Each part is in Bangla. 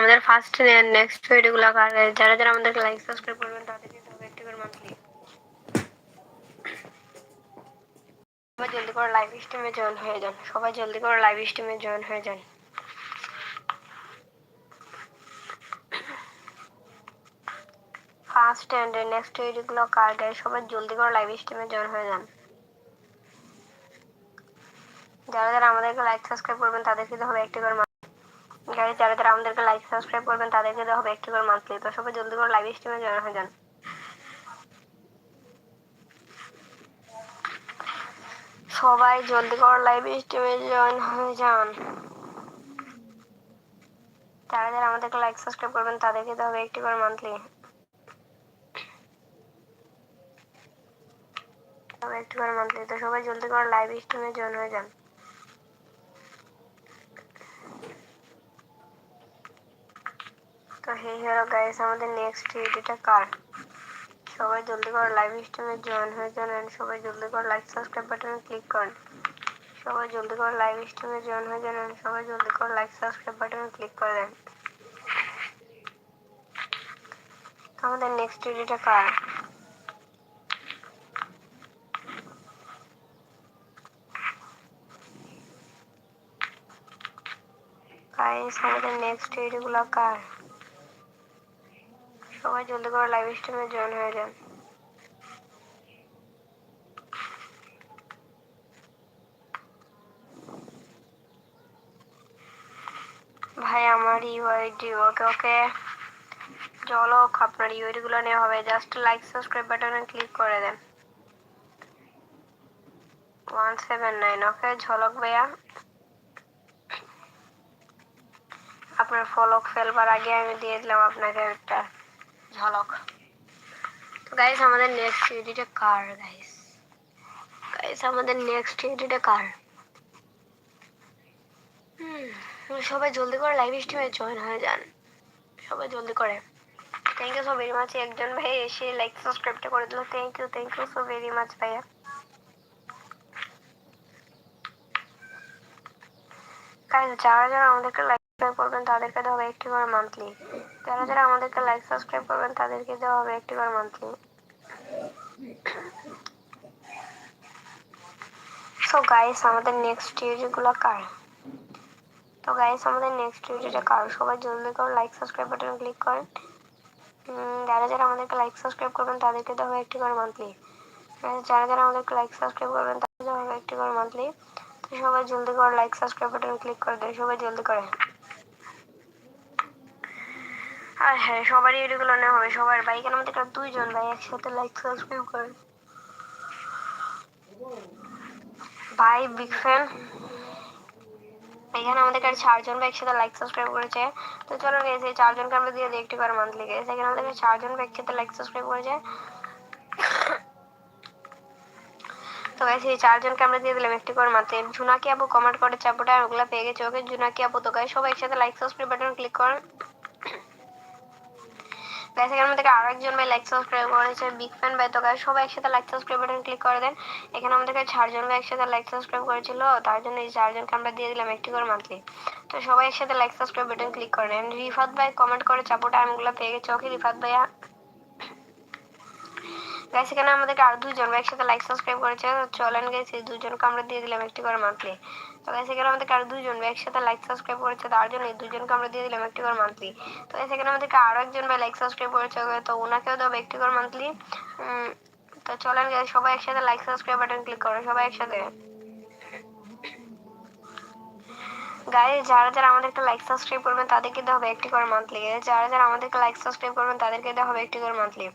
আমাদের ফার্স্ট নেক্সট ভিডিওগুলো যারা যারা আমাদেরকে লাইক সাবস্ক্রাইব করবেন তাদেরকে হবে একটি করে মান্থলি সবাই জলদি করে লাইভ স্ট্রিমে জয়েন হয়ে যান। সবাই জলদি করে লাইভ স্ট্রিমে জয়েন হয়ে যান। ফার্স্ট এন্ড নেক্সট ভিডিওগুলো কার গায়ে সবাই জলদি করে লাইভ স্ট্রিমে জয়েন হয়ে যান। যারা যারা আমাদেরকে লাইক সাবস্ক্রাইব করবেন তাদেরকে হবে একটি করে গাড়ি যারা যারা আমাদেরকে লাইক সাবস্ক্রাইব করবেন, তাদেরকে দেওয়া হবে একটি করে মান্থলি তো সবাই জলদি করে লাইভ স্ট্রিমে জয়েন হয়ে যান। সবাই জলদি করে লাইভ স্ট্রিমে জয়েন হয়ে যান। যারা যারা আমাদেরকে লাইক সাবস্ক্রাইব করবেন, তাদেরকে দেওয়া হবে একটি করে মান্থলি একটি করে মান্থলি তো সবাই জলদি করে লাইভ স্ট্রিমে জয়েন হয়ে যান। তো হে হলো গাইস, আমাদের নেক্সট ভিডিওটা কার? সবাই জলদি করে লাইভ স্ট্রিমে জয়েন হয়ে যান এন্ড সবাই জলদি করে লাইক সাবস্ক্রাইব বাটনে ক্লিক করেন। সবাই জলদি করে লাইভ স্ট্রিমে জয়েন হয়ে যান এন্ড সবাই জলদি করে লাইক সাবস্ক্রাইব বাটনে ক্লিক করে দেন। আমাদের নেক্সট ভিডিওটা কার? গাইস আমাদের নেক্সট ভিডিওগুলো কার? সবাই জলদি করে লাইভ স্ট্রিমে জয়েন হয়ে যান। ভাই, আমার ইউআইডি ওকে ওকে। চলো আপনার ইউআইডি গুলো নেওয়া হবে। জাস্ট লাইক সাবস্ক্রাইব বাটনে ক্লিক করে দেন। One seven nine okay, Jhalak ভাইয়া। আপনার ফলক ফেলবার আগে আমি দিয়ে দিলাম আপনাকে একটা। ঝলক। তো গাইস আমাদের নেক্সট এডিটে কার গাইস গাইস আমাদের নেক্সট এডিটে কার? সবাই জলদি করে লাইভ স্ট্রিমে জয়েন হয়ে যান। সবাই জলদি করে। Thank you so very much একজন ভাই এসে লাইক সাবস্ক্রাইবটা করে দিল। Thank you thank you so very much ভাইয়া। গাইস যারা যারা আমাদেরকে সাবস্ক্রাইব করবেন, তাদেরকে দেওয়া হবে একটি করে মান্থলি যারা যারা আমাদেরকে লাইক সাবস্ক্রাইব করবেন, তাদেরকে দেওয়া হবে একটি করে মান্থলি সো গাইস আমাদের নেক্সটগুলো কার? তো গাইস আমাদের নেক্সট ভিডিওটা কার? সবাই জলদি করে লাইক সাবস্ক্রাইব বাটন ক্লিক করেন। যারা যারা আমাদেরকে লাইক সাবস্ক্রাইব করবেন, তাদেরকে দেওয়া হবে একটি করে মান্থলি যারা যারা আমাদেরকে লাইক সাবস্ক্রাইব করবেন তাদের দেওয়া হবে একটি করে মান্থলি সবাই জলদি করে লাইক সাবস্ক্রাইব বাটন ক্লিক করে দেয় সবাই জলদি করে। আর হ্যাঁ সবারই ভিডিওগুলো নেওয়া হবে। সবার ভাই এখানে আমাদের দুইজন ভাই একসাথে লাইক সাবস্ক্রাইব করেন ভাই বিগ ফ্যান এখানে আমাদের কাছে চারজন ভাই একসাথে লাইক সাবস্ক্রাইব করেছে। তো চলো গেছে চারজনকে আমরা দিয়ে দিই একটি করে মান্থলি গেছে এখানে আমাদের কাছে চারজন ভাই একসাথে লাইক সাবস্ক্রাইব করেছে। তো গাইস এই চারজনকে আমরা দিয়ে দিলাম একটি করে মাত্র জুনাকি আপু কমেন্ট করে চাপটা আর ওগুলা পেয়ে গেছে, ওকে জুনাকি আপু তো গাইস সবাই একসাথে লাইক সাবস্ক্রাইব বাটন ক্লিক করেন। গাইস এখানে আমাদেরকে আরও একজন ভাই লাইক সাবস্ক্রাইব করেছে বিগ ফ্যান ভাই। তো গাইস সবাই একসাথে লাইক সাবস্ক্রাইব বাটন ক্লিক করে দেন। এখানে আমাদেরকে চারজন ভাই একসাথে লাইক সাবস্ক্রাইব করেছিল। তার জন্য এই চারজনকে আমরা দিয়ে দিলাম একটি করে মান্থলি তো সবাই একসাথে লাইক সাবস্ক্রাইব বাটন ক্লিক করেন রিফাত ভাই কমেন্ট করে চাপোটা আর্মগুলো পেয়ে গেছে। ওকে রিফাত ভাইয়া। গাইস এখানে আমাদেরকে আর দুজন ভাই একসাথে লাইক সাবস্ক্রাইব করেছে। চলেন এই দুজনকে আমরা দিয়ে দিলাম একটি করে মান্থলি তো গাইস এখানে আমাদেরকে আরও দুজন ভাই একসাথে লাইক সাবস্ক্রাইব করেছে, তার জন্য এই দুজনকে আমরা দিয়ে দিলাম একটি করে মান্থলি তো গাইস এখানে আমাদেরকে আরও একজন ভাই লাইক সাবস্ক্রাইব করেছে, তো ওনাকেও দেবো একটি করে মান্থলি তো চলেন সবাই একসাথে লাইক সাবস্ক্রাইব বাটন ক্লিক করো, সবাই একসাথে। গাইজ যারা যারা আমাদেরকে লাইক সাবস্ক্রাইব করবেন তাদেরকে দেওয়া হবে একটি করে মান্থলি যারা যারা আমাদেরকে লাইক সাবস্ক্রাইব করবেন, তাদেরকে দেওয়া হবে একটি করে মান্থলি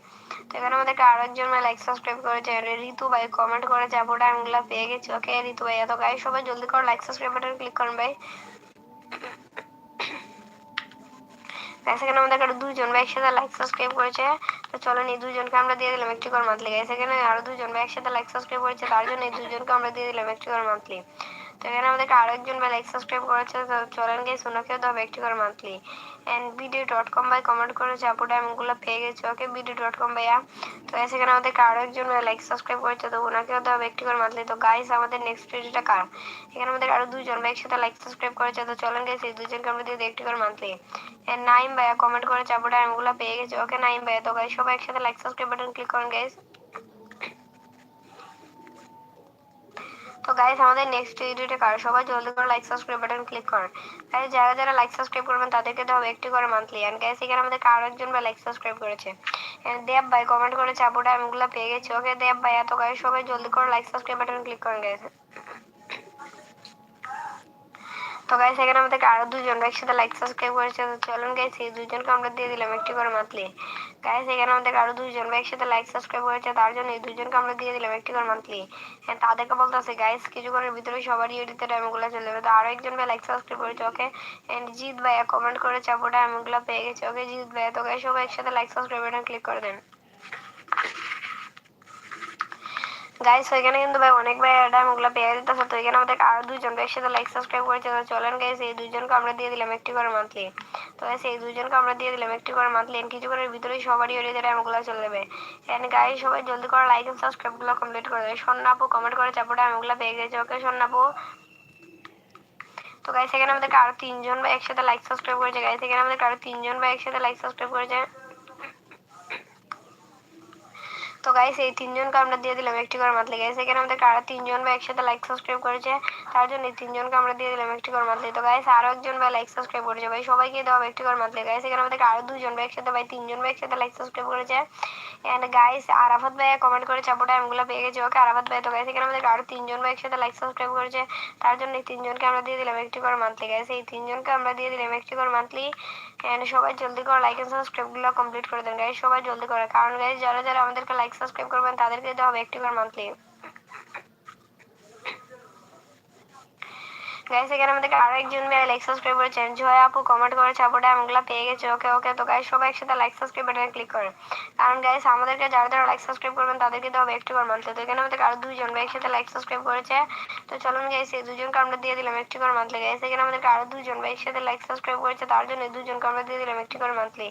তো এখানে আমাদেরকে আরও একজন ভাই লাইক সাবস্ক্রাইব করেছে, ঋতু ভাই কমেন্ট করে যাবোটা আঙুলা পেয়ে গেছি। ওকে ঋতু ভাই, এত গাই সবাই জলদি করে লাইক সাবস্ক্রাইব বাটন ক্লিক করুন ভাই। গাইস এখানে আমাদের আরও দুজন ভাই একসাথে লাইক সাবস্ক্রাইব করেছে। তো চলো এই দুজনকে আমরা দিয়ে দিলাম একটি করে মান্থলি গাইস এখানে আরও দুজন ভাই একসাথে লাইক সাবস্ক্রাইব করেছে, তার জন্য এই দুজনকে আমরা দিয়ে দিলাম একটি করে মান্থলি তো এখানে আমাদেরকে আরও একজন ভাই লাইক সাবস্ক্রাইব করেছে, তো চলেন গেছে ওনাকেও দেওয়া একটি করে monthly and BD dot com by comment করেছে আপু ডায়মন্ডগুলো পেয়ে গেছে? ওকে বিডি ডট কম ভাইয়া। তো সেখানে আমাদেরকে আরও একজন ভাই লাইক সাবস্ক্রাইব করেছে, তো ওনাকেও দেওয়া একটি করে মান্থলি তো গাইস আমাদের নেক্সট ভিডিওটা কার? এখানে আমাদের আরও দুজন বা একসাথে লাইক সাবস্ক্রাইব করেছে, তো চলেন গেছে এই দুজনকে আমরা দিয়ে একটি করে মান্থলি অ্যান্ড নাইম ভাইয়া কমেন্ট করেছে, আপু ডায়মন্ডগুলো পেয়ে গেছে? ওকে নাইম ভাইয়া, তো গাইস সবাই একসাথে লাইক সাবস্ক্রাইব বাটন ক্লিক করেন গাইস তো গাইস আমাদের নেক্সট ভিডিওটা কার? সবাই জলদি করে লাইক সাবস্ক্রাইব বাটন ক্লিক করেন গাইস যারা যারা লাইক সাবস্ক্রাইব করবেন, তাদেরকে দেওয়া হবে একটি করে মান্থলি এন্ড গাইস এখানে আমাদের কারও একজন ভাই লাইক সাবস্ক্রাইব করেছে। এন্ড দেব ভাই কমেন্ট আপুটা আমি ওগুলো পেয়ে গেছি। ওকে দেব ভাই, এত গাইস সবাই জলদি করে লাইক সাবস্ক্রাইব বাটন ক্লিক করেন গাইস তো গাইস এখানে আমাদেরকে আরও দুজন একসাথে লাইক সাবস্ক্রাইব করেছে। তো চলুন গাইস এই দুজনকে আমরা দিয়ে দিলাম একটি করে মান্থলি গাইস এখানে আমাদেরকে আরও দুজন একসাথে লাইক সাবস্ক্রাইব করেছে, তার জন্য এই দুজনকে আমরা দিয়ে দিলাম একটি করে মান্থলি হ্যাঁ তাদেরকে বলতেছে গাইস কিছুক্ষণের ভিতরে সবারই ইউটিতে ডায়মন্ডগুলো চলে যাবে। তো আরও একজন ভাই লাইক সাবস্ক্রাইব করেছে, ওকে? এন্ড জিৎ ভাইয়া কমেন্ট করেছে, আপু ডায়মন্ডগুলো পেয়ে গেছে। ওকে, জিৎ ভাইয়া তো গাইস সবাই একসাথে লাইক সাবস্ক্রাইব বাটন ক্লিক করে দেন। গাইস এখানে কিন্তু ভাই অনেক ভাই ওগুলো পেয়ে দিতেছে তো এখানে আমাদের আরও দুজন ভাই সাথে লাইক সাবস্ক্রাইব করেছে। তো চলেন গাইস এই দুজনকে আমরা দিয়ে দিলাম একটি করে মান্থলি তো সেই দুজনকে আমরা দিয়ে দিলাম। একটি করে এন্ড করে ভিতরেই সবারই ওরে যারা আমগুলো চলে যাবে। এন্ড গাই সবাই জলদি করে লাইক এন্ড সাবস্ক্রাইবগুলো কমপ্লিট করে দেবে সন্নাপু কমেন্ট করে চাপো আমগুলো পেয়ে গেছে। ওকে সন্নাপু তো গাইস এখানে আমাদের আরও তিনজন বা একসাথে লাইক সাবস্ক্রাইব করেছে। গাইস এখানে আমাদের আরও তিনজন বা একসাথে লাইক সাবস্ক্রাইব করেছে। তো গাইস এই তিনজনকে আমরা দিয়ে দিলাম একটি করে মান্থলি গাইস এখানে আমাদের আরও তিনজন ভাই একসাথে লাইক সাবস্ক্রাইব করেছে। তার জন্য এই তিনজনকে আমরা দিয়ে দিলাম একটি করে মান্থলি তো গাইস আরও একজন ভাই লাইক সাবস্ক্রাইব করেছে। ভাই সবাইকে দেওয়া একটি করে মান্থলি গাইস এখানে আমাদের আরও দুজন ভাই একসাথে, ভাই, তিনজন ভাই একসাথে লাইক সাবস্ক্রাইব করেছে। এন্ড গাইস আরাফাত ভাই কমেন্ট করে চাপোটা আমগুলো পেয়ে গেছে ওকে, আরাফাত ভাই। তো গাইস এখানে আমাদের আরও তিনজন ভাই একসাথে লাইক সাবস্ক্রাইব করেছে। তার জন্য এই তিনজনকে আমরা দিয়ে দিলাম একটি করে মান্থলি গাইস এই তিনজনকে আমরা দিয়ে দিলাম একটি করে মান্থলি এন্ড সবাই জলদি করে লাইক এন্ড সাবস্ক্রাইবগুলো কমপ্লিট করে দেন গাইজ সবাই জলদি করে, কারণ গাইজ যারা যারা আমাদেরকে লাইক সাবস্ক্রাইব করবেন, তাদেরকে দেওয়া হবে একটি করে মান্থলি গাইস এখানে আমাদেরকে আরও একজন মেয়ে লাইক সাবস্ক্রাইব করেছেন জয় আপু কমেন্ট করেছে আপুটা আমগুলো পেয়ে গেছে। ওকে ওকে তো গাইস সবাই একসাথে লাইক সাবস্ক্রাইব বাটনে ক্লিক করেন কারণ গাইস আমাদেরকে যারা যারা লাইক সাবস্ক্রাইব করবেন, তাদেরকে হবে একটি করে মান্থলি তো এখানে আমাদের আরও দুইজন ভাই একসাথে লাইক সাবস্ক্রাইব করেছে। তো চলুন গাইস এই দুজনকে আমরা দিয়ে দিলাম একটি করে মান্থলি গাইস এখানে আমাদেরকে আরও দুজন ভাই একসাথে লাইক সাবস্ক্রাইব করেছে। তার জন্য দুজনকে আমরা দিয়ে দিলাম একটি করে মান্থলি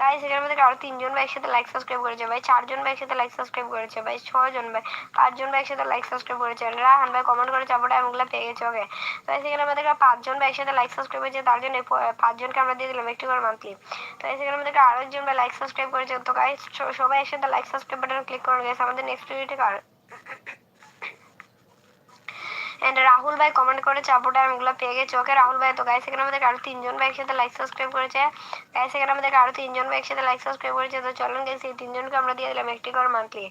গাইস এখানে আমাদেরকে আরও তিনজন ভাই একসাথে লাইক সাবস্ক্রাইব করেছে। ভাই, চারজন ভাই একসাথে লাইক সাবস্ক্রাইব করেছে। ভাই, ছজন ভাই, পাঁচজন ভাই একসাথে লাইক সাবস্ক্রাইব করেছে। রাহান ভাই কমেন্ট করেছে আপুটা আমগুলো পেয়ে গেছে। ওকে তো এখানে আমাদেরকে পাঁচজন বা একসাথে লাইক সাবস্ক্রাইব করেছে, তার জন্য পাঁচজনকে আমরা দিয়ে দিলাম একটি করে মান্থলি তো সেখানে আমাদেরকে আরও একজন বা লাইক সাবস্ক্রাইব করেছে। তো গাইস সবাই একসাথে লাইক সাবস্ক্রাইব বাটন ক্লিক করুন গাইস আমাদের নেক্সট ভিডিওটি কার এন্ড রাহুল ভাই কমেন্ট করেছে আপুটা আমি এগুলো পেয়ে গেছি? ওকে রাহুল ভাই, তো গাইস এখানে আমাদের আরও তিনজন ভাই একসাথে লাইক সাবস্ক্রাইব করেছে। গাইস এখানে আমাদের আরও তিনজন ভাই একসাথে লাইক সাবস্ক্রাইব করেছে। তো চলুন গাইস এই তিনজনকে আমরা দিয়ে দিলাম একটি করে মান্থলি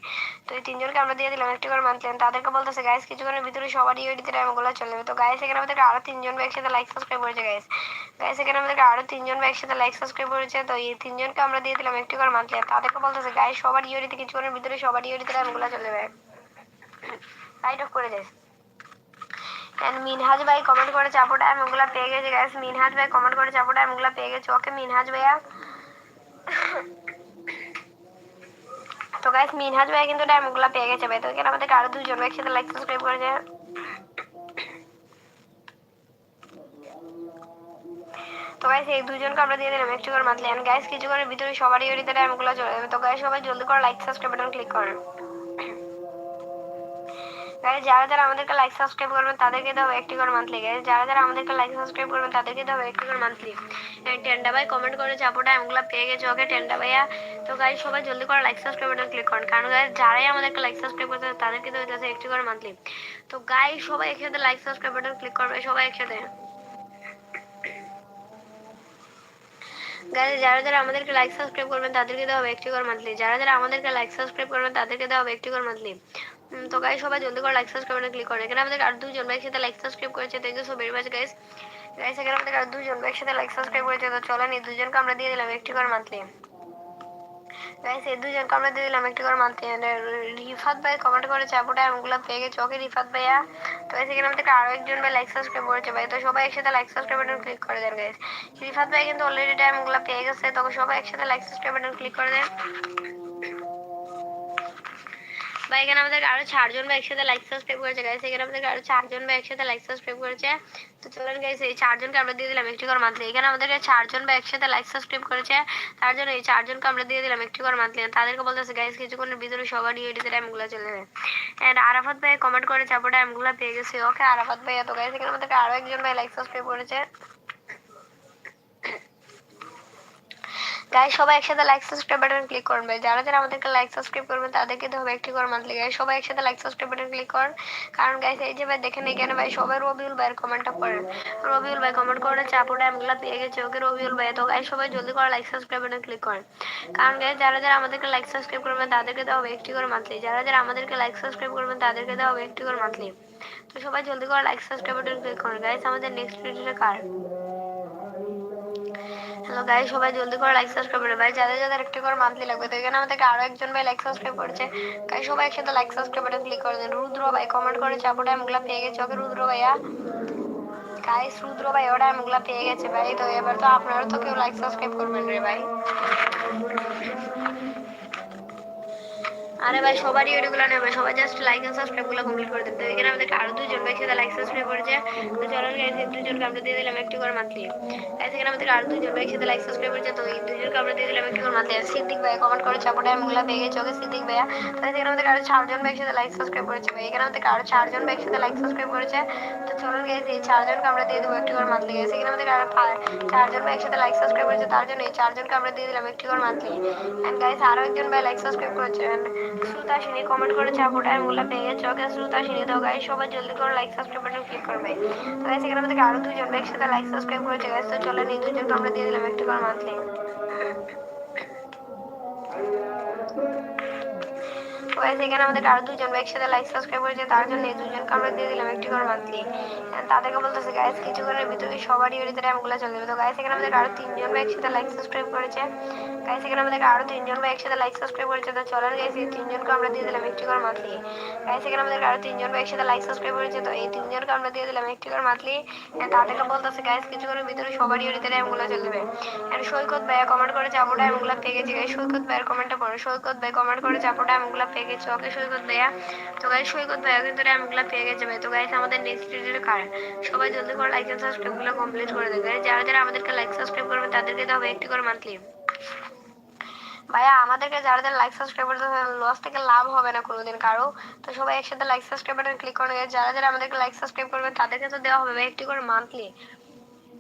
তো এই তিনজনকে আমরা দিয়ে দিলাম একটি করে মান্থলি তাদেরকে বলতেছে গাইস কিছুক্ষণের ভিতরে সবারই ইউডিতে টাইমগুলো চলে যাবে। তো গাইস এখানে আমাদের আরও তিনজন ভাই একসাথে লাইক সাবস্ক্রাইব করেছে গাইস গাইস এখানে আমাদের আরও তিনজন ভাই একসাথে লাইক সাবস্ক্রাইব করেছে। তো এই তিনজনকে আমরা দিয়ে দিলাম একটি করে মান্থলি তাদেরকে বলতেছে গাইস সবার ইউডিতে কিছুক্ষণের ভিতরে সবার ইউডিতে টাইমগুলো চলে যাবে। লাইট অফ করে দেয় এন্ড মিনহাজ ভাই কমেন্ট করে চাপোটা আমি ওগুলা পেয়ে গেছি গাইস মিনহাজ ভাই কমেন্ট করে চাপোটা আমি ওগুলা পেয়ে গেছি ওকে মিনহাজ ভাইয়া তো গাইস মিনহাজ ভাই কিন্তু ডায়মন্ডগুলো পেয়ে গেছে ভাই তো এখানে আমাদের আরও দুজন একসাথে লাইক সাবস্ক্রাইব করেছে তো গাইস এই দুজনকে আমরা দিয়ে দিলাম একটু করে মান্থলি এন্ড গাইস কিছুক্ষণের ভিতরে সবারই ওরিতে ডায়মন্ডগুলো চলে যাবে তো গাইস সবাই জলদি করে লাইক সাবস্ক্রাইব বাটন ক্লিক করেন যারা যারা আমাদেরকে লাইক সাবস্ক্রাইব করবেন, তাদেরকে দেবো একটি করে মান্থলি যারা যারা আমাদেরকে লাইক সাবস্ক্রাইব করবেন, তাদেরকে দেবো একটি করে মান্থলি টেন্ডা ভাই কমেন্ট করে চাপোটা এমগুলো পেয়ে গেছে ওকে টেন্ডা ভাইয়া? তো গাইস সবাই জলদি করে লাইক সাবস্ক্রাইব বাটন ক্লিক করেন। কারণ গাইস যারাই আমাদেরকে লাইক সাবস্ক্রাইব করতে তাদেরকে দেবো হইতেছে একটি করে মান্থলি তো গাইস সবাই একসাথে লাইক সাবস্ক্রাইব বাটন ক্লিক করবে, সবাই একসাথে। গাইজ যারা যারা আমাদেরকে লাইক সাবস্ক্রাইব করবেন, তাদেরকে দেওয়া হবে একটি করে মান্থলি যারা যারা আমাদেরকে লাইক সাবস্ক্রাইব করবেন, তাদেরকে দেওয়া হবে একটি করে মান্থলি তো গাইজ সবাই জলদি করে লাইক সাবস্ক্রাইব বাটনে ক্লিক করেন। এখানে আমাদের আর দুজন ভাই একসাথে লাইক সাবস্ক্রাইব করেছে। Thank you so very much guys guys এখানে আমাদের আর দুজন ভাই একসাথে লাইক সাবস্ক্রাইব করেছে। তো চলেন, এই দুজনকে আমরা দিয়ে দিলাম একটি করে মান্থলি গাইস এই দুজনকে আমরা দিয়ে দিলাম একটি করে মান্থলি রিফাত ভাই কমেন্ট করেছে, আপুটা আমগুলো পেয়ে গেছে ওকে রিফাত ভাইয়া? তো গাইস এখানে আমাদের আরও একজন ভাই লাইক সাবস্ক্রাইব করেছে ভাই। তো সবাই একসাথে লাইক সাবস্ক্রাইব বাটন ক্লিক করে দেন গাইস রিফাত ভাই কিন্তু অলরেডি টাইমগুলো পেয়ে গেছে। তবে সবাই একসাথে লাইক সাবস্ক্রাইব বাটন ক্লিক করে দেন। বা এখানে আমাদেরকে আরও চারজন বা একসাথে লাইক সাবস্ক্রাইব করেছে গাইস এখানে আমাদেরকে আরও চারজন বা একসাথে লাইক সাবস্ক্রাইব করেছে। তো চলেন গাইস এই চারজনকে আমরা দিয়ে দিলাম একটি করে মান্থলি এখানে আমাদেরকে চারজন বা একসাথে লাইক সাবস্ক্রাইব করেছে। তার জন্য এই চারজনকে আমরা দিয়ে দিলাম একটি করে মান্থলি তাদেরকে বলতেছে গাইস কিছুক্ষণের ভিতরে সবার ইউটিতে টাইমগুলো চলে যাবে এন্ড আরাফাত ভাই কমেন্ট করে, চাপো টাইমগুলো পেয়ে গেছে। ওকে, আরাফাত ভাই, এত গাইস এখানে আমাদেরকে আরও একজন ভাই লাইক সাবস্ক্রাইব করেছে। গাইস সবাই একসাথে লাইক সাবস্ক্রাইব বাটন ক্লিক করুন যারা যারা আমাদেরকে লাইক সাবস্ক্রাইব করবেন তাদেরকে হবে একটি করে মান্থলি গাইস সবাই একসাথে লাইক সাবস্ক্রাইব বাটন ক্লিক করুন। কারণ গাইস এই যে ভাই, দেখেন এখানে ভাই, সবাই রবিউল ভাইয়ের কমেন্টটা পড়েন রবিউল ভাই কমেন্ট করে চাপো টাইমগুলো পেয়ে গেছে, ওকে রবিউল ভাই। তো গাইস সবাই জলদি করে লাইক সাবস্ক্রাইব বাটন ক্লিক করেন। কারণ গাইস যারা যারা আমাদেরকে লাইক সাবস্ক্রাইব করবেন তাদেরকে দেওয়া হবে একটি করে মান্থলি যারা যারা আমাদেরকে লাইক সাবস্ক্রাইব করবেন তাদেরকে দেওয়া হবে একটি করে মান্থলি তো, সবাই জলদি করে লাইক সাবস্ক্রাইব বাটন ক্লিক করুন। গাইস আমাদের নেক্সট ভিডিওটা কার? হ্যালো সবাই জলদি করে লাইক সাবস্ক্রাইব করে ভাই, যাদের যাদের একটা করে মান্থলি লাগবে তো এখানে আমাদেরকে আরও একজন ভাই লাইক সাবস্ক্রাইব করছে। গাই সবাই একসাথে লাইক সাবস্ক্রাইব বাটন ক্লিক করে দিন। রুদ্র ভাই কমেন্ট করে চাপো আমগুলা পেয়ে গেছে। ওকে, রুদ্র ভাইয়া। গাই রুদ্র ভাই ওরা আমগুলা পেয়ে গেছে ভাই। তো এবার তো আপনারা তো কেউ লাইক সাবস্ক্রাইব করবেন রে ভাই। আরে ভাই, সবারই ভিডিওগুলো নেবে সবাই জাস্ট লাইক এন্ড সাবস্ক্রাইবগুলো কমপ্লিট করে দেন। তো এখানে আমাদেরকে আরও দুজন সাথে লাইক সাবস্ক্রাইব করেছে। তো চলো এই দুজনকে আমরা দিয়ে দিলাম একটি করে মান্থলি গাইস এখানে আমাদের আরও দুজন সাথে লাইক সাবস্ক্রাইব করেছে। তো এই দুজনকে আমরা দিয়ে দিলাম একটি করে মান্থলি সিদ্দিক ভাই কমেন্ট করে চাপোটা আমগুলা পেয়ে গেছে ওকে সিদ্দিক ভাইয়া। তো এখানে আমাদেরকে আরও চারজন ভাই সাথে লাইক সাবস্ক্রাইব করেছে ভাই। এখানে আমাদেরকে আরও চারজন ভাই সাথে লাইক সাবস্ক্রাইব করেছে। তো চলো গাইস এই চারজনকে আমরা দিয়ে দেবো একটি করে মান্থলি এখানে আমাদেরকে আরও চারজন ভাই একসাথে লাইক সাবস্ক্রাইব করেছে। তার জন্য এই চারজনকে আমরা দিয়ে দিলাম একটি করে মান্থলি এন্ড গাইস আরও একজন ভাই লাইক সাবস্ক্রাইব করেছে। সুতাশিনী কমেন্ট করেছে আর মোলা গেছে ওকে সুতাশিনী তো গাইস সবাই জলদি করে লাইক সাবস্ক্রাইব বাটন ক্লিক করবে। তো গাইস এখানে আমাদেরকে আরও দুজন একসাথে লাইক সাবস্ক্রাইব করেছে গাইস তো চলেন, এই দুজনকে আমরা দিয়ে দিলাম একটা করে মান্থলি গাইস এখানে আমাদের আরও দুজন একসাথে লাইক সাবস্ক্রাইব করেছে, তার জন্য এই দুজনকে আমরা দিয়ে দিলাম একটি করে মান্থলি তাদেরকে বলতেছে গাইস কিছুক্ষণের ভিতরে সবারই ওরিতে টাইমগুলো চলে যাবে? তো গাইস এখানে আমাদের আরও তিনজন ভাই একসাথে লাইক সাবস্ক্রাইব করেছে। গাইস এখানে আমাদের আরও তিনজন ভাই একসাথে লাইক সাবস্ক্রাইব করেছে। তো চলেন গাইস এই তিনজনকে আমরা দিয়ে দিলাম একটি করে মান্থলি গাইস এখানে আমাদের আরও তিনজন ভাই একসাথে লাইক সাবস্ক্রাইব করেছে। তো এই তিনজনকে আমরা দিয়ে দিলাম একটি করে মান্থলি তাদেরকে বলতেছে গাইস কিছুক্ষণের ভিতরে সবারই ওরিতে টাইমগুলো চলে যাবে। সৈকত ভাইয়া কমেন্ট করেছে, আপুটা টাইমগুলো পেয়ে গেছে। সৈকত ভাইয়ের কমেন্টে পড়ো। সৈকত ভাই কমেন্ট করেছে, আপুটা টাইমগুলো পেয়ে গেছে ওকে সৈকত ভাইয়া। তো গাইস সৈকত ভাইয়া কিন্তু টাইমগুলো পেয়ে গেছে ভাই। তো গাইস আমাদের নেক্সট ভিডিওর কার সবাই জলদি করে লাইক এন্ড সাবস্ক্রাইবগুলো কমপ্লিট করে দেবে। যারা যারা আমাদেরকে লাইক সাবস্ক্রাইব করবে, তাদেরকে তো হবে একটি করে মান্থলি ভাইয়া, আমাদেরকে যারা যারা লাইক সাবস্ক্রাইব করতে লস থেকে লাভ হবে না কোনোদিন কারও। তো সবাই একসাথে লাইক সাবস্ক্রাইব বাটন ক্লিক করে যারা যারা আমাদেরকে লাইক সাবস্ক্রাইব করবে, তাদেরকে তো দেওয়া হবে একটি করে মান্থলি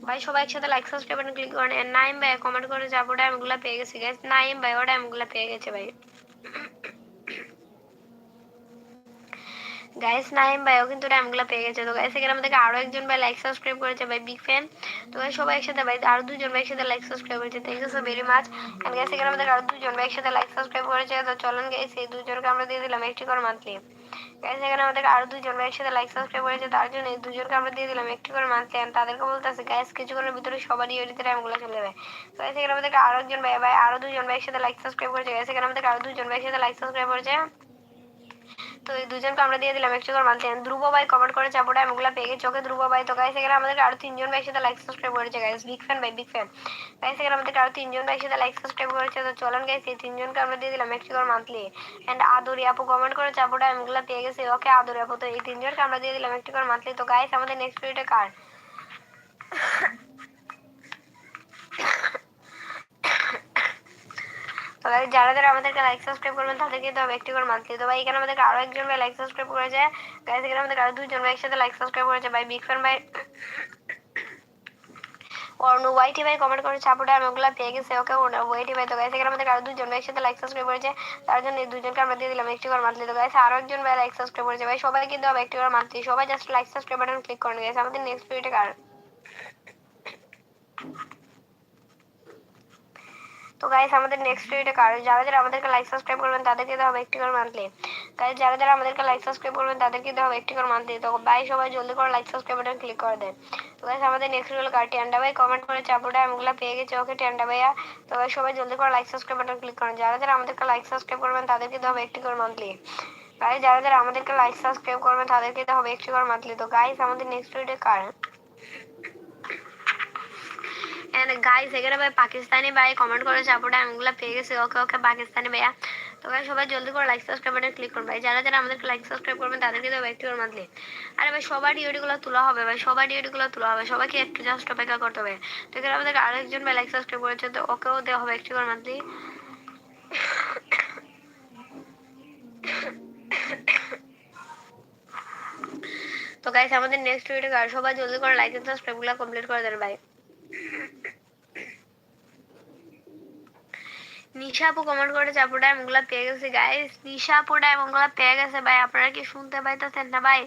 ভাই, সবাই একসাথে লাইক সাবস্ক্রাইব বাটন ক্লিক আর নাইম ভাই কমেন্ট করে যাব টাইমগুলো পেয়ে গেছি গাইস নাইম ভাই, ও টাইমগুলো পেয়ে গেছে ভাই। গাইস নাইম ভাইও কিন্তু র্যামগুলো পেয়ে গেছে। তো গাইস এখানে আমাদেরকে আরও একজন ভাই লাইক সাবস্ক্রাইব করেছে, ভাই বিগ ফ্যান তো গাইস সবাই একসাথে ভাই, আরও দুজন ভাই একসাথে লাইক সাবস্ক্রাইব করেছে। Thank you so very much and guys এখানে আমাদের আরও দুজন ভাই একসাথে লাইক সাবস্ক্রাইব করেছে। তো চলেন গাইস এই দুজনকে আমরা দিয়ে দিলাম একটি করে মান্থলি গাইস এখানে আমাদেরকে আরও দুজন ভাই একসাথে লাইক সাবস্ক্রাইব করেছে। তার জন্য এই দুজনকে আমরা দিয়ে দিলাম একটি করে মান্থলি এন্ড তাদেরকে বলতেছে গাইস কিছুক্ষণের ভিতরে সবারই ওইটিতে টাইমগুলো চলে যাবে তো গাইস এখানে আমাদেরকে আরও একজন ভাই ভাই, আরও দুজন ভাই একসাথে লাইক সাবস্ক্রাইব করেছে। গাইস এখানে আমাদেরকে আরও দুজন ভাই একসাথে লাইক সাবস্ক্রাইব করেছে। তো এই দুজনকে আমরা দিয়ে দিলাম একটু করে মানতে। ধ্রুব ভাই কমেন্ট করে চাপোটা এমগুলো পেয়ে ওকে ধ্রুব ভাই তো গাইস এখানে আমাদের আরও তিনজন ভাই সাথে লাইক সাবস্ক্রাইব করেছে গাইস বিগ ফ্যান ভাই বিগ ফ্যান গাইস এখানে আমাদের আরও তিনজন ভাই সাথে লাইক সাবস্ক্রাইব করেছে। তো চলেন গাইস এই তিনজনকে আমরা দিয়ে দিলাম একটু করে মান্থলি এন্ড আদরি আপু কমেন্ট করে চাপোটা এমগুলো পেয়ে গেছে। ওকে আদরি আপু, তো এই তিনজনকে আমরা দিয়ে দিলাম একটু করে মান্থলি তো গাইস আমাদের নেক্সট ভিডিওটা কার? তো guys, যারা যারা আমাদেরকে লাইক সাবস্ক্রাইব করবেন তাদেরকে হবে একটি করে মান্থলি তো ভাই এখানে আমাদেরকে আরও একজন ভাই লাইক সাবস্ক্রাইব করেছে। গাইস এখানে আমাদের আরও দুজন ভাই একসাথে লাইক সাবস্ক্রাইব করেছে। ভাই বিগ ফ্যান ভাই। অর্ণ ওয়াইটি ভাই কমেন্ট করে চাপোটা আমি ওগুলা পেয়ে গেছে ওকে ওয়াইটি ভাই। তো গাইস এখানে আমাদের আরও দুজন ভাই একসাথে লাইক সাবস্ক্রাইব করেছে। তার জন্য এই দুজনকে আমরা দিয়ে দিলাম একটি করে মান্থলি তো গাইস আরও একজন ভাই লাইক সাবস্ক্রাইব করেছে। ভাই সবাই কিন্তু হবে একটি করে মান্থলি সবাই just like subscribe button click করুন গাইস আমাদের নেক্সট ভিডিওটা কার? তো গাইস আমাদের নেক্সট ভিডিওটা কার যারা যারা আমাদেরকে লাইক সাবস্ক্রাইব করবেন, তাদেরকে দেওয়া হবে একটি করে মান্থলি গাইস যারা যারা আমাদেরকে লাইক সাবস্ক্রাইব করবেন, তাদেরকে দেওয়া হবে একটি করে মান্থলি তো ভাই সবাই, জলদি করে লাইক সাবস্ক্রাইব বাটন ক্লিক করে দেন। তো গাইস আমাদের নেক্সট ভিডিও কার? টেন্ডা ভাই কমেন্ট করে চাপোটা আমগুলো পেয়ে গেছে। ওকে টেন্ডা ভাইয়া। তো ভাই সবাই জলদি করে লাইক সাবস্ক্রাইব বাটন ক্লিক করেন। যারা যারা আমাদেরকে লাইক সাবস্ক্রাইব করবেন, তাদেরকে দেওয়া হবে একটি করে মান্থলি গাইস যারা যারা আমাদেরকে লাইক সাবস্ক্রাইব করবেন, তাদেরকে দেওয়া হবে একটি করে মান্থলি তো গাইস আমাদের নেক্সট ভিডিও কার? এন্ড গাইস এখানে ভাই পাকিস্তানি ভাই কমেন্ট করেছে আপুটা আমগুলো পেয়ে গেছে। ওকে ওকে, পাকিস্তানি ভাইয়া। তো ভাই সবাই জলদি করে লাইক সাবস্ক্রাইব বাটনে ক্লিক ভাই, যারা যারা আমাদেরকে লাইক সাবস্ক্রাইব করবেন, তাদেরকে দেবো একটি করে মান্থলি আরে ভাই, সবার ডিওডিগুলো তোলা হবে, ভাই, সবার ডিওডিগুলো তোলা হবে। সবাইকে একটু জাস্ট অপেক্ষা করতে হবে। তো এখানে আমাদেরকে আরেকজন ভাই লাইক সাবস্ক্রাইব করেছে, তো ওকেও দেওয়া হবে একটি করে মান্থলি তো গাইস আমাদের নেক্সট ভিডিও কার সবাই জলদি করে লাইক এন্ড সাবস্ক্রাইবগুলো কমপ্লিট করে দেন, ভাই। নিশা আপু কমেন্ট করেছে আপু ডায়মন্ডগুলো পেয়ে গেছে গাইস নিশা আপু ডায়মন্ডগুলো পেয়ে গেছে ভাই, আপনারা কি শুনতে পাইতেছেন না ভাই?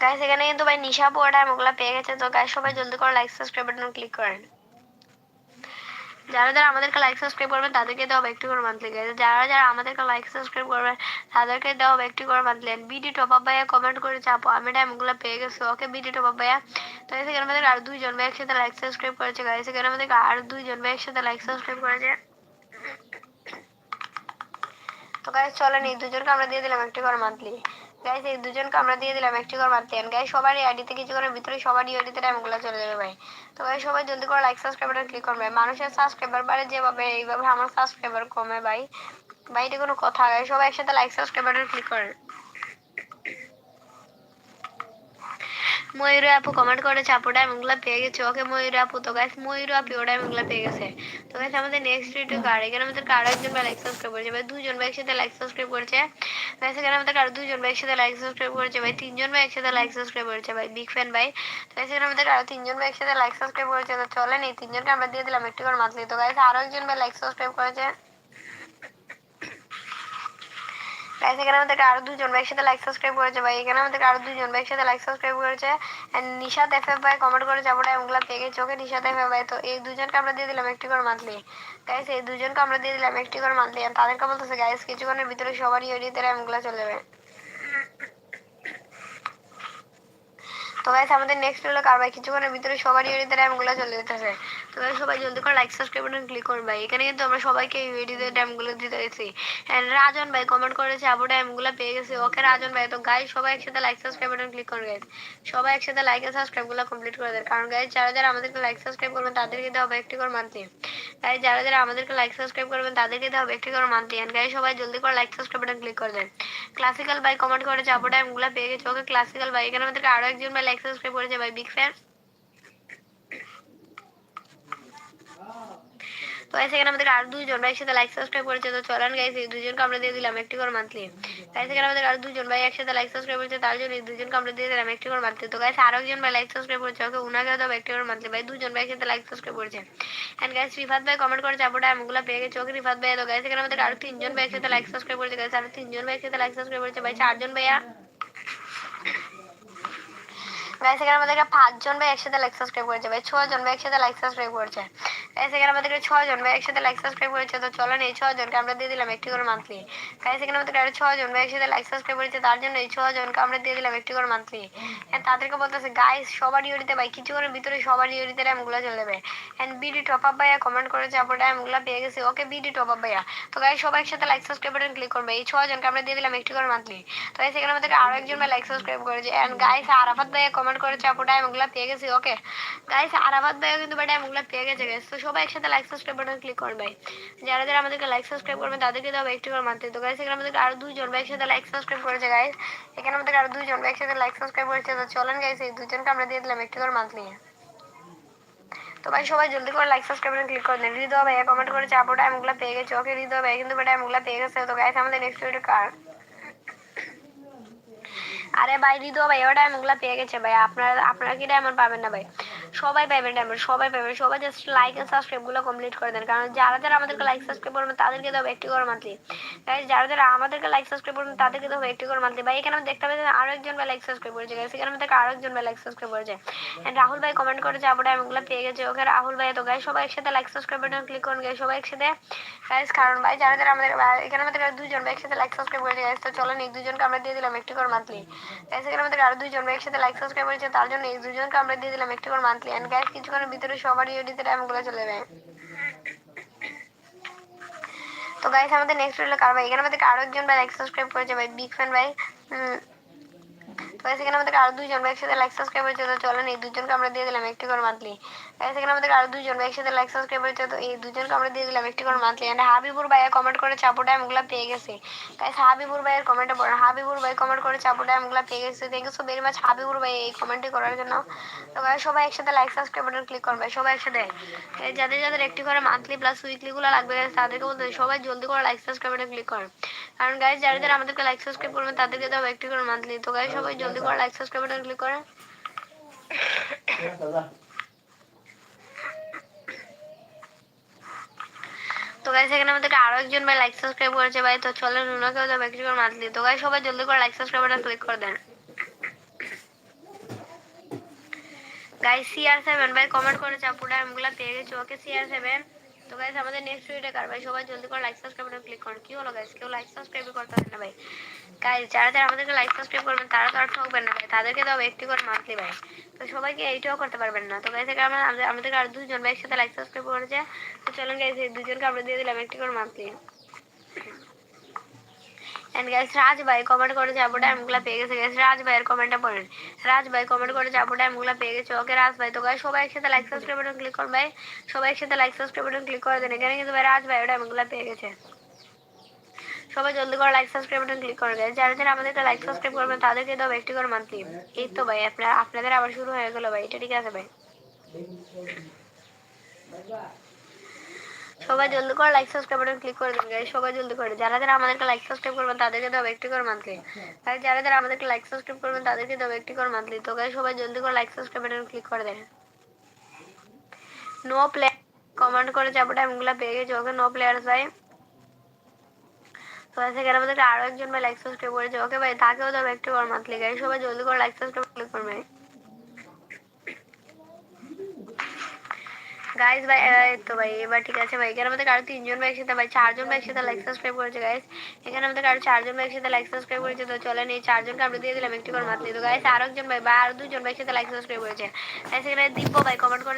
গাইস এখানে কিন্তু ভাই নিশা আপু ডায়মন্ডগুলো পেয়ে গেছে। তো গাইস সবাই জলদি করে লাইক সাবস্ক্রাইব বাটন ক্লিক করেন। যারা যারা আমাদেরকে লাইক সাবস্ক্রাইব করবেন, তাদেরকে দেওয়া হবে একটি করে মান্থলি গাইজ যারা যারা আমাদেরকে লাইক সাবস্ক্রাইব করবেন, তাদেরকে দেওয়া হবে একটি করে মান্থলি বিডি টপ আপ ভাইয়া কমেন্ট করেছে, আপু, আমি ডায়মন্ডগুলো পেয়ে গেছি। ওকে বিডি টপ আপ ভাইয়া। তো এখানে আমাদের আর দুইজন ভাই একসাথে লাইক সাবস্ক্রাইব করেছে গাইজ এখানে আমাদের আর দুইজন ভাই একসাথে লাইক সাবস্ক্রাইব করেছে। তো গাইজ চলেন, এই দুজনকে আমরা দিয়ে দিলাম একটি করে মান্থলি গাইজ এই দুজনকে আমরা দিয়ে দিলাম একটি করে মারতে। এন্ড গাইস সবারই আইডিতে করে, ভিতরে সবারই আইডিতে টাইমগুলো চলে যাবে ভাই। তো ভাই সবাই জলদি করে লাইক সাবস্ক্রাইব বাটন ক্লিক করবে। মানুষের সাবস্ক্রাইবার বাড়ে যেভাবে, এইভাবে আমার সাবস্ক্রাইবার কমে ভাই। ভাই, এটা কোনো কথা সবাই একসাথে লাইক সাবস্ক্রাইব বাটন ক্লিক করেন ময়ূর আপু কমেন্ট করেছে আপু ডায়মন্ডগুলো পেয়ে গেছে। ওকে, ময়ূর আপু, তো গাইস ময়ূর আপু ও ডায়মন্ডগুলো পেয়ে গেছে। তো গাইস আমাদের নেক্সট ভিডিও কার? এখানে আমাদের কার একজন ভাই লাইক সাবস্ক্রাইব করেছে? ভাই দুজন ভাই একসাথে লাইক সাবস্ক্রাইব করেছে। গাইস এখানে আমাদের কার দুজন ভাই একসাথে লাইক সাবস্ক্রাইব করেছে? ভাই, তিনজন ভাই একসাথে লাইক সাবস্ক্রাইব করেছে। ভাই বিগ ফ্যান ভাই। তো গাইস এখানে আমাদের আরও তিনজন ভাই একসাথে লাইক সাবস্ক্রাইব করেছে? তো চলেন, এই তিনজনকে আমরা দিয়ে দিলাম একটি করে মান্থলি তো গাইস আরও একজন ভাই লাইক সাবস্ক্রাইব করেছে। গাইস এখানে আমাদেরকে আরও দুজন ভাই একসাথে লাইক সাবস্ক্রাইব করেছে ভাই। এখানে আমাদেরকে আরও দুজন ভাই একসাথে লাইক সাবস্ক্রাইব করেছে। এন্ড নিশাদ এফ এফ ভাই কমেন্ট করেছে আমরা এমগুলা পেয়ে ওকে নিশাদ এফ ভাই। তো এই দুজনকে আমরা দিয়ে দিলাম একটি করে মান্থলি গাইস এই দুজনকে আমরা দিয়ে দিলাম একটি করে মান্থলি আর তাদেরকে বলতেছে গাইস কিছুক্ষণের ভিতরে সবারই এডিতে এমগুলা চলে যাবে। তো গাইস আমাদের নেক্সট হলো কার ভাই? কিছুক্ষণের ভিতরে সবারই এডিতে র্যামগুলো চলে যেতেছে। তো গাইস সবাই জলদি করে লাইক সাবস্ক্রাইব বাটন ক্লিক করুন ভাই। এখানে কিন্তু আমরা সবাইকে এডিতে র্যামগুলো দিতে গেছি রাজন ভাই কমেন্ট করেছে, আবু র্যামগুলো পেয়ে গেছে। ওকে রাজন ভাই, তো গাইস সবাই একসাথে লাইক সাবস্ক্রাইব বাটন ক্লিক করুন গাইস সবাই একসাথে লাইক আর সাবস্ক্রাইবগুলো কমপ্লিট করে দেন। কারণ গাইস যারা যারা আমাদেরকে লাইক সাবস্ক্রাইব করবেন, তাদেরকে দেওয়া হবে একটি করে মান্থলি গাইস যারা যারা আমাদেরকে লাইক সাবস্ক্রাইব করবেন, তাদেরকে দেওয়া হবে একটি করে মান্থলি এন্ড গাইস সবাই জলদি করে লাইক সাবস্ক্রাইব বাটন ক্লিক করে দেন। ক্লাসিক্যাল ভাই কমেন্ট করেছে, আবু র্যামগুলো পেয়ে গেছে। ওকে ক্লাসিক্যাল ভাই, এখানে আমাদেরকে আরও একজন ভাই লাইক সাবস্ক্রাইব করেছে, ভাই বিগ ফ্যান তো গাইস এখানে আমাদের আর দুইজন ভাই একসাথে লাইক সাবস্ক্রাইব করেছে, তো চলেন গাইস এই দুজনকে আমরা দিয়ে দিলাম একটি করে মান্থলি গাইস এখানে আমাদের আর দুজন ভাই একসাথে লাইক সাবস্ক্রাইব করেছে, তার জন্য এই দুজনকে আমরা দিয়ে দিলাম একটি করে মান্থলি তো গাইস আরও একজন ভাই লাইক সাবস্ক্রাইব করেছে, ওকে উনাকে দেবো একটি করে মান্থলি ভাই দুজন ভাই একসাথে লাইক সাবস্ক্রাইব করেছে। এন্ড গাইস রিফাত ভাই কমেন্ট করেছে আপুটা আমগুলো পেয়ে গেছে ওকে রিফাত ভাই তো গাইস এখানে আমাদের আরও তিনজন ভাই একসাথে লাইক সাবস্ক্রাইব করেছে। গাইস আরও তিনজন ভাই একসাথে লাইক সাবস্ক্রাইব করেছে। ভাই, চারজন ভাইয়া। গাইস এখানে আমাদেরকে পাঁচজন ভাই একসাথে লাইক সাবস্ক্রাইব করেছে। ভাই, ছজন ভাই একসাথে লাইক সাবস্ক্রাইব করেছে। গাইস এখানে আমাদেরকে ছজন ভাই একসাথে লাইক সাবস্ক্রাইব করেছে, তো চলেন এই ছজনকে আমরা দিয়ে দিলাম একটি করে মান্থলি গাইস এখানে আমাদেরকে আরও ছজন ভাই একসাথে লাইক সাবস্ক্রাইব করেছে, তার জন্য এই ছজনকে আমরা দিয়ে দিলাম একটি করে মান্থলি এন্ড তাদেরকে বলতেছে গাইস সবার ইউরিতে ভাই কিছুক্ষণের ভিতরে সবার ইউরিতে র্যামগুলো চলে যাবে। এন্ড বিডি টপ আপ ভাইয়া কমেন্ট করেছে আপনার র্যামগুলো পেয়ে গেছে। ওকে বিডি টপ আপ ভাইয়া। তো গাইস সবাই একসাথে লাইক সাবস্ক্রাইব বাটন ক্লিক করবে। এই ছজনকে আমরা দিয়ে দিলাম একটি করে মান্থলি তো গাইস এখানে আমাদেরকে আরও একজন ভাই লাইক সাবস্ক্রাইব করেছে। এন্ড গাইস আরাফাত ভাইয়া কমেন্ট করেছে আপনার র্যামগুলো পেয়ে গেছে। ওকে। গাইস আরাফাত ভাইয়া কিন্তু ভাই র্যামগুলো পেয়ে গেছে গাইস তো সবাই একসাথে লাইক সাবস্ক্রাইব বাটন ক্লিক করবে। যারা যারা আমাদেরকে লাইক সাবস্ক্রাইব করবে, তাদেরকে দেওয়া একটি করে মান্থলি তো গাইস এখানে আমাদেরকে আরও দুইজন ভাই একসাথে লাইক সাবস্ক্রাইব করেছে গাইস এখানে আমাদের আরও দুইজন ভাই একসাথে লাইক সাবস্ক্রাইব করেছে। তো চলেন গাইস এই দুজনকে আমরা দিয়ে দিলাম একটি করে মান্থলি তো ভাই, সবাই জলদি করে লাইক সাবস্ক্রাইব বাটন ক্লিক করে দেন। হৃদয় ভাইয়া কমেন্ট করে করেছে আপুটা আমগুলো পেয়ে গেছে। ওকে হৃদয় ভাই কিন্তু বেটা আমগুলো পেয়ে গেছে। তো গাইস আমাদের নেক্সট ভিডিও কার? আরে ভাই হৃদয় ভাই ওটা আমগুলো পেয়ে গেছে ভাই। আপনারা আপনারা কি ডায়মন্ড পাবেন না ভাই? সবাই পাবেন ডায়মন্ড সবাই পাবেন সবাই জাস্ট লাইক এন্ড সাবস্ক্রাইবগুলো কমপ্লিট করে দেন। কারণ যারা যারা আমাদেরকে লাইক সাবস্ক্রাইব করবেন, তাদেরকে দেবো একটি করে মান্থলি যারা যারা আমাদেরকে লাইক সাবস্ক্রাইব করবেন, তাদেরকে দেবো একটি করে মান্থলি ভাই, এখানে আমি দেখতে পাচ্ছি আরও একজন ভাই লাইক সাবস্ক্রাইব করেছে। গাইস এখানে আমাদেরকে আরও একজন ভাই লাইক সাবস্ক্রাইব করেছে। এন্ড রাহুল ভাই কমেন্ট করেছে আপুটা আমগুলো পেয়ে গেছে। ওকে, রাহুল ভাই, তো গাইস সবাই একসাথে লাইক সাবস্ক্রাইব বাটন ক্লিক করুন গাইস সবাই একসাথে। গাইস কারণ ভাই, যারা যারা আমাদের এখানে আমাদের দুজন ভাই একসাথে লাইক সাবস্ক্রাইব করেছে। গাইস তো চলেন, এই দুজনকে আমরা দিয়ে দিলাম একটি করে মান্থলি গাইস এখানে আমাদের আরও দুজন ভাই একসাথে লাইক সাবস্ক্রাইব করেছে, তার জন্য এই দুজনকে আমরা দিয়ে দিলাম একটি করে মান্থলি গ্যাস কিছুক্ষণের ভিতরে সবারই চলে যাবে তো গাইস আমাদের নেক্সট হলো কার ভাই? এখানে আমাদের আরও একজন ভাই লাইক সাবস্ক্রাইব করেছে ভাই বিগ ফ্যান ভাই। তো গাইস এখানে আমাদের আরও দুইজন ভাই একসাথে লাইক সাবস্ক্রাইব করেছে। তো চলেন, এই দুজনকে আমরা দিয়ে দিলাম, একটি করে মান্থলি গাইস এখানে আমাদের আরও দুইজন ভাই একসাথে লাইক সাবস্ক্রাইব তো এই দুজনকে আমরা দিয়ে দিলাম একটি করে মান্থলি এন্ড হাবিবুর ভাইয়া কমেন্ট করে চাপুটা আমগুলা পেয়ে গেছে। গাইস হাবিবুর ভাইয়ের কমেন্টে পড়েন হাবিবুর ভাই কমেন্ট করে চাপুটা আমগুলা পেয়ে গেছে। Thank you so very much Habibur ভাই এই কমেন্টটি করার জন্য। তো সবাই একসাথে লাইক সাবস্ক্রাইব বাটন ক্লিক করবে, সবাই একসাথে। যাদের যাদের একটি করে মান্থলি প্লাস উইকলি গুলো লাগবে তাদেরকে বলতে সবাই জলদি করে লাইক সাবস্ক্রাইব বাটন ক্লিক করেন কারণ গাইস যারা যারা আমাদেরকে লাইক সাবস্ক্রাইব করবেন তাদেরকে দেবো একটি করে মান্থলি তো গাইস সবাই জলদি করে লাইক সাবস্ক্রাইব বাটন ক্লিক করেন তো গাইস এখানে আমাদেরকে আরও একজন ভাই লাইক সাবস্ক্রাইব করেছে ভাই, তো চলেন ওনাকেও দেবো একটি করে মান্থলি তো গাইস সবাই জলদি করে লাইক সাবস্ক্রাইব বাটন ক্লিক করে দেন। গাইস সিআর সেভেন ভাই কমেন্ট করে চাপুটা আমগুলা পেয়ে গেছে, ওকে সিআর সেভেন তো গাইস আমাদের নেক্সট ভিডিও কার ভাই? সবাই জলদি করে লাইক সাবস্ক্রাইব বাটন ক্লিক করুন। কি হলো গাইস কেউ লাইক সাবস্ক্রাইব করতে পারে না ভাই। গাইস যারা যারা আমাদেরকে লাইক সাবস্ক্রাইব করবেন, তারা তো আর ঠকবেন না ভাই। তাদেরকে দাও একটি করে মান্থলি ভাই। তো সবাইকে এইটাও করতে পারবেন না। তো এখানে আমরা আমাদেরকে আর দুজন ভাই একসাথে লাইক সাবস্ক্রাইব করেছে তো চলুন গাইস এই দুজনকে আমরা দিয়ে দিলাম একটি করে মান্থলি এন্ড গাইস রাজ ভাই কমেন্ট করে যাব টাইমগুলো পেয়ে গেছে। গাইস রাজ ভাইয়ের কমেন্টটা পড়েন। রাজ ভাই কমেন্ট করে যাব টাইমগুলো পেয়ে গেছে। ওকে রাজ ভাই, তো গাইস সবাই একসাথে লাইক সাবস্ক্রাইব বাটন ক্লিক করুন ভাই। সবাই একসাথে লাইক সাবস্ক্রাইব বাটন ক্লিক করে দেন। এখানে কিন্তু ভাই রাজ ভাই টাইমগুলো পেয়ে গেছে। সবাই জলদি করে লাইক সাবস্ক্রাইব বাটন ক্লিক করে দেয় যারা যারা আমাদেরকে লাইক সাবস্ক্রাইব করবেন তাদেরকে দাও একটি করে মান্থলি এই তো ভাই, আপনার, আপনাদের আবার শুরু হয়ে গেল ভাই, এটা ঠিক আছে ভাই। সবাই জলদি করে লাইক সাবস্ক্রাইব বাটন ক্লিক করে দিন গাইস সবাই জলদি করে। যারা যারা আমাদেরকে লাইক সাবস্ক্রাইব করবেন তাদেরকে দাও একটি করে মান্থলি আর যারা যারা আমাদেরকে লাইক সাবস্ক্রাইব করবেন তাদেরকে দাও একটি করে মান্থলি তো গাইস সবাই জলদি করে লাইক সাবস্ক্রাইব বাটন ক্লিক করে দেন। নো প্লে কমেন্ট করে যাব টাইমগুলো পেয়ে গেছে। ওকে নো প্লেয়ার্স ভাই। তো সেখানে আমাদেরকে আরও একজন ভাই লাইক সাবস্ক্রাইব করেছে। ওকে ভাই, তাকেও দাও একটি করে মান্থলি গাইস সবাই জলদি করে লাইক সাবস্ক্রাইব করবে। গাইস ভাই তো ভাই, এবার ঠিক আছে ভাই। এখানে আমাদের আরও তিনজন ভাই একসাথে, ভাই, চারজন ভাই একসাথে লাইক সাবস্ক্রাইব করেছে গাইস এখানে আমাদের আরও চারজন ভাই একসাথে লাইক সাবস্ক্রাইব করেছে। তো চলেন, এই চারজনকে আমরা দিয়ে দিলাম একটি করে মাত্র তো গাইস আরও একজন ভাই বা আরও দুজন ভাই একসাথে লাইক সাবস্ক্রাইব করেছে। গাইস এখানে দিব্য ভাই কমেন্ট করে